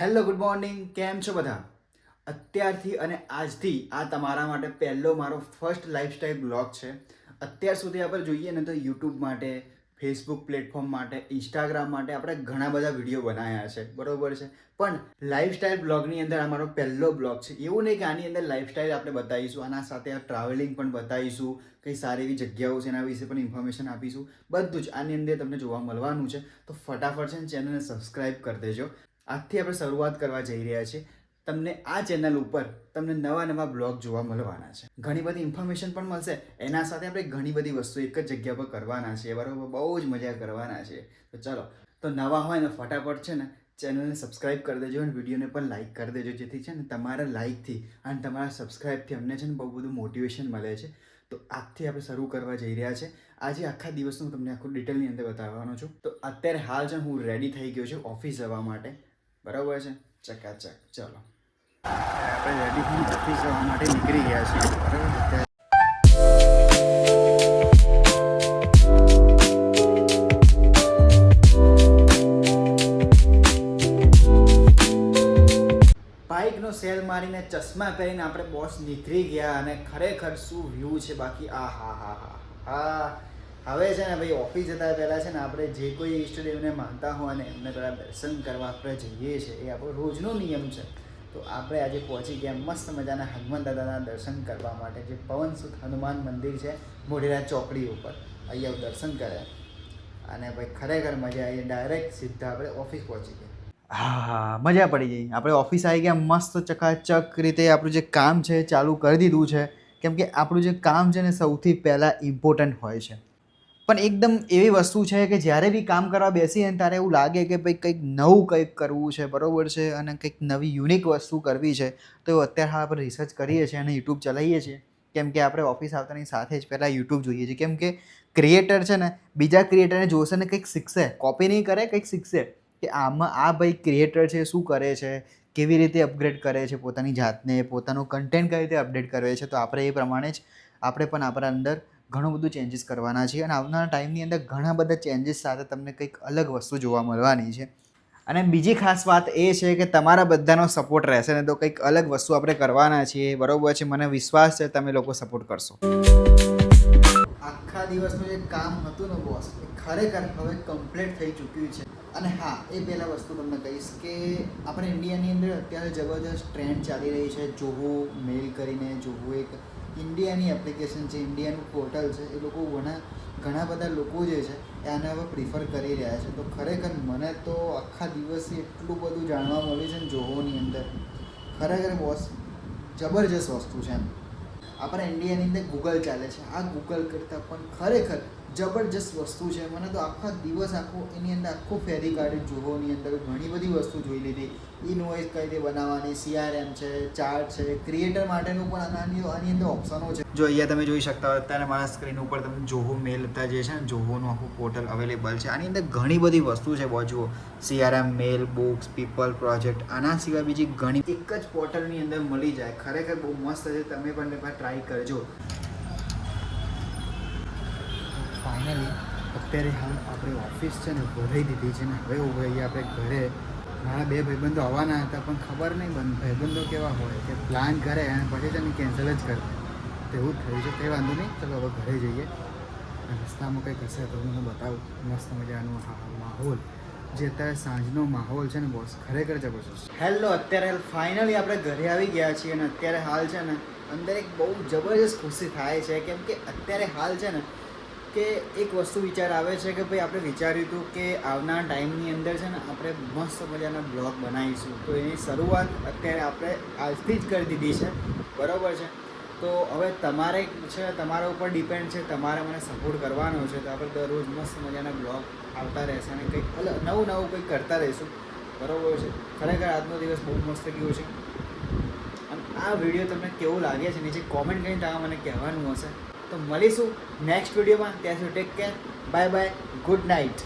Hello, good morning. કેમ છો બધા? અત્યારથી અને આજથી આ તમારા માટે પહેલો મારો ફર્સ્ટ લાઈફસ્ટાઈલ બ્લોગ છે. અત્યાર સુધી આપણે જોઈએ ને તો યુટ્યુબ માટે, ફેસબુક પ્લેટફોર્મ માટે, ઇન્સ્ટાગ્રામ માટે આપણે ઘણા બધા વીડિયો બનાવ્યા છે. બરોબર છે? પણ લાઈફસ્ટાઈલ બ્લોગની અંદર આ મારો પહેલો બ્લોગ છે. એવું નહીં કે આની અંદર લાઈફસ્ટાઈલ આપણે બતાવીશું, આના સાથે ટ્રાવેલિંગ પણ બતાવીશું, કઈ સારી એવી જગ્યાઓ છે એના વિશે પણ ઇન્ફોર્મેશન આપીશું. બધું જ આની અંદર તમને જોવા મળવાનું છે. તો ફટાફટ છે ને ચેનલને સબસ્ક્રાઈબ કરી દેજો. આજથી આપણે શરૂઆત કરવા જઈ રહ્યા છીએ. તમને આ ચેનલ ઉપર તમને નવા નવા બ્લોગ જોવા મળવાના છે. ઘણી બધી ઇન્ફોર્મેશન પણ મળશે. એના સાથે આપણે ઘણી બધી વસ્તુ એક જ જગ્યા પર કરવાના છે બરાબર બહુ જ મજા કરવાના છે તો ચલો, તો નવા હોય ને ફટાફટ છે ને ચેનલને સબસ્ક્રાઇબ કરી દેજો અને વિડીયોને પણ લાઇક કરી દેજો, જેથી છે ને તમારા લાઇકથી અને તમારા સબસ્ક્રાઇબથી અમને છે ને બહુ બધું મોટિવેશન મળે છે. તો આજથી આપણે શરૂ કરવા જઈ રહ્યા છે. આજે આખા દિવસનું તમને આખું ડિટેલની અંદર બતાવવાનો છું. તો અત્યારે હાલ છે હું રેડી થઈ ગયો છું ઓફિસ જવા માટે. બરાબર છે? ચકાચક. ચલો. આપણે રેડી ઓફિસ માટે નીકળી ગયા છીએ. બરાબર? બાઇકનો સેલ મારીને ચશ્મા પહેરીને આપણે બોસ નીકળી ગયા અને ખરેખર શું વ્યૂ છે બાકી? આ હા હા હા હા. હવે છે ને ભાઈ ઓફિસ જતા પહેલાં છે ને આપણે જે કોઈ ઈષ્ટદેવને માનતા હોય ને એમને પહેલાં દર્શન કરવા આપણે જઈએ છીએ, એ આપણો રોજનો નિયમ છે. તો આપણે આજે પહોંચી ગયા મસ્ત મજાના હનુમાન દાદાના દર્શન કરવા માટે, જે પવનસુત હનુમાન મંદિર છે, મોઢેરા ચોકડી ઉપર. અહીંયા દર્શન કર્યા અને ભાઈ ખરેખર મજા આવી ડાયરેક્ટ સીધા આપણે ઓફિસ પહોંચી ગયા. હા મજા પડી ગઈ. આપણે ઓફિસ આવી ગયા, મસ્ત ચકાચક રીતે આપણું જે કામ છે ચાલુ કરી દીધું છે. કેમ કે આપણું જે કામ છે ને સૌથી પહેલાં ઇમ્પોર્ટન્ટ હોય છે. પણ એકદમ એવી વસ્તુ છે કે જ્યારે બી કામ કરવા બેસીએ ને ત્યારે એવું લાગે કે ભાઈ કંઈક નવું કંઈક કરવું છે, બરાબર છે, અને કંઈક નવી યુનિક વસ્તુ કરવી છે. તો અત્યારે હાલ આપણે રિસર્ચ કરીએ છીએ અને યુટ્યુબ ચલાવીએ છીએ. કેમ કે આપણે ઓફિસ આવતાની સાથે જ પહેલાં યુટ્યુબ જોઈએ છીએ. કેમ કે ક્રિએટર છે ને, બીજા ક્રિએટરને જોશે ને કંઈક શીખશે. કોપી નહીં કરે, કંઈક શીખશે. કે આમાં આ ભાઈ ક્રિએટર છે, શું કરે છે, કેવી રીતે અપગ્રેડ કરે છે, પોતાની જાતને, પોતાનું કન્ટેન્ટ કઈ રીતે અપડેટ કરે છે. તો આપણે એ પ્રમાણે જ, આપણે પણ આપણા અંદર ઘણું બધું ચેન્જીસ કરવાના છીએ અને આવનારા ટાઈમની અંદર ઘણા બધા ચેન્જીસ સાથે તમને કંઈક અલગ વસ્તુ જોવા મળવાની છે. અને બીજી ખાસ વાત એ છે કે તમારા બધાનો સપોર્ટ રહેશે ને તો કંઈક અલગ વસ્તુ આપણે કરવાના છીએ. બરોબર છે? મને વિશ્વાસ છે તમે લોકો સપોર્ટ કરશો. આખા દિવસનું જે કામ હતું ને બોસ એ ખરેખર હવે કમ્પ્લીટ થઈ ચૂક્યું છે. અને હા, એ પહેલાં વસ્તુ તમને કહીશ કે આપણે ઇન્ડિયાની અંદર અત્યારે જબરદસ્ત ટ્રેન્ડ ચાલી રહી છે. જોવું મેલ કરીને જોવું એક ઇન્ડિયાની એપ્લિકેશન છે, ઇન્ડિયાનું પોર્ટલ છે, એ લોકો ઘણા ઘણા બધા લોકો જે છે એ આને હવે પ્રિફર કરી રહ્યા છે. તો ખરેખર મને તો આખા દિવસે એટલું બધું જાણવા મળ્યું છે ને જોહોની અંદર. ખરેખર બોસ જબરજસ્ત વસ્તુ છે એમ. આપણા ઇન્ડિયાની અંદર ગૂગલ ચાલે છે. આ ગૂગલ કરતાં પણ ખરેખર જબરજસ્ત વસ્તુ છે. મને તો આખા દિવસ આખો, એની અંદર આખું ફેરી કાઢ્યું જોવાની અંદર ઘણી બધી વસ્તુ જોઈ લીધી. ઇનવોઇસ કઈ રીતે બનાવવાની સીઆરએમ છે, ચાર્ટ છે ક્રિએટર માટેનું પણ આની આની અંદર ઓપ્શનો છે. જો અહીંયા તમે જોઈ શકતા હોય, અત્યારે મારા સ્ક્રીન ઉપર તમે જોહો મેલ હતા જે છે ને, જોહોનું આખું પોર્ટલ અવેલેબલ છે. આની અંદર ઘણી બધી વસ્તુ છે બહુ CRM mail books people project આના સિવાય બીજી ઘણી એક જ પોર્ટલની અંદર મળી જાય. ખરેખર બહુ મસ્ત છે, તમે પણ એકવાર ટ્રાય કરજો. ફાઇનલી અત્યારે હાલ આપણે ઓફિસ છે ને ભરાઈ દીધી છે ને, હવે ઉભરાઈએ આપણે ઘરે. મારા બે ભાઈબંધો આવવાના હતા, પણ ખબર નહીં બંધ, ભાઈબંધો કેવા હોય કે પ્લાન કરે અને પછી છે ને કેન્સલ જ કરે. તેવું થયું છે તે વાંધો નહીં, ચલો હવે ઘરે જઈએ. રસ્તામાં કંઈક હશે તો મને બતાવું. મસ્ત મજાનું માહોલ. જે અત્યારે સાંજનો માહોલ છે ને બોસ ખરેખર જબરજસ્ત. હેલો અત્યારે ફાઇનલી આપણે ઘરે આવી ગયા છીએ અને અત્યારે હાલ છે ને, અંદર એક બહુ જબરજસ્ત ખુશી થાય છે, કેમ કે અત્યારે હાલ છે ને કે એક વસ્તુ વિચાર આવે છે કે ભાઈ આપણે વિચાર્યું હતું કે આવનાર ટાઈમની અંદર છે ને આપણે મસ્ત મજાના બ્લોગ બનાવીશું. તો એની શરૂઆત અત્યારે આપણે આજથી જ કરી દીધી છે. બરાબર છે? તો હવે તમારે છે, તમારા ઉપર ડિપેન્ડ છે, તમારે મને સપોર્ટ કરવાનો છે. તો આપણે દરરોજ મસ્ત મજાના બ્લોગ આવતા રહેશે અને કંઈક અલગ નવું નવું કંઈક કરતા રહીશું. બરાબર છે? ખરેખર આજનો દિવસ બહુ મસ્ત ગયો છે. અને આ વીડિયો તમને કેવું લાગે છે, નીચે કોમેન્ટ કરીને તમે મને કહેવાનું હશે. તો મળીશું નેક્સ્ટ વિડીયોમાં ત્યાં સુધી take care bye bye good night